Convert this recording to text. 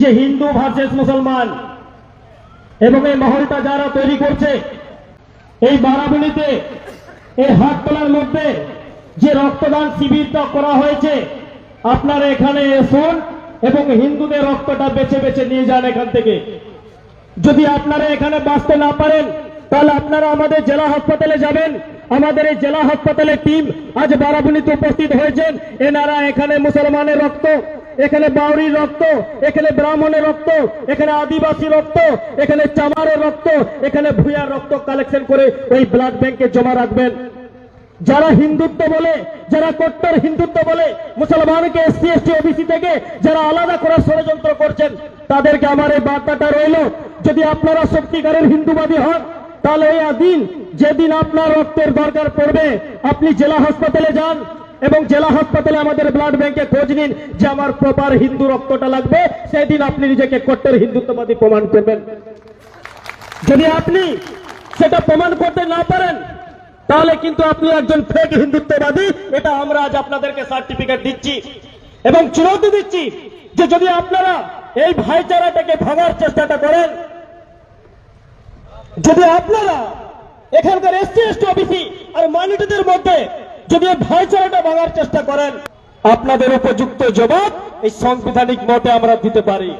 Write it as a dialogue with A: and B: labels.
A: যে হিন্দু ভার্সেস মুসলমান। এবং এই মহলটা যারা তৈরি করছে, এই বারাবণীতে এই হাত তোলার মধ্যে যে রক্তদান শিবিরটা করা হয়েছে, আপনারা এখানে এসুন এবং হিন্দুদের রক্তটা বেছে বেছে নিয়ে যান এখান থেকে। যদি আপনারা এখানে বাঁচতে না পারেন, তাহলে আপনারা আমাদের জেলা হাসপাতালে যাবেন। আমাদের এই জেলা হাসপাতালের টিম আজ বারাবণীতে উপস্থিত হয়েছেন। এনারা এখানে মুসলমানের রক্ত এখানে বাউরির রক্ত, এখানে ব্রাহ্মণের রক্ত, এখানে আদিবাসী রক্ত, এখানে চামারের রক্ত, এখানে ভুয়ার রক্ত কালেকশন করে ওই ব্লাড ব্যাংকে জমা রাখবেন। যারা হিন্দুত্ব বলে, যারা কট্টর হিন্দুত্ব বলে, মুসলমানকে, এসসি, এসটি, ওবিসি থেকে যারা আলাদা করার ষড়যন্ত্র করছেন, তাদেরকে আমার এই বার্তাটা রইল, যদি আপনারা সত্যিকারের হিন্দুবাদী হন, তাহলে ওই দিন যেদিন আপনার রক্তের দরকার পড়বে, আপনি জেলা হাসপাতালে যান এবং জেলা হাসপাতালে আমাদের ব্লাড ব্যাংকে খোঁজ নিন যে আমার প্রপার হিন্দু রক্তটা লাগবে। সেদিন আপনি নিজেকে কট্টর হিন্দুত্ববাদী প্রমাণ করবেন। যদি আপনি সেটা প্রমাণ করতে না পারেন, তাহলে কিন্তু আপনি একজন ফেক হিন্দুত্ববাদী। এটা আমরা আজ আপনাদেরকে সার্টিফিকেট দিচ্ছি। এবং চুনৌতি দিচ্ছি যে যদি আপনারা এই ভাইচারাটাকে ভাঙার চেষ্টাটা করেন, যদি আপনারা এখানকার এসসি এসটি অফিসি আর মাইনরিটিদের মধ্যে যদি ভাইচারাটা ভাঙার চেষ্টা করেন আপনাদের উপযুক্ত জবাব এই সাংবিধানিক মতে আমরা দিতে পারি।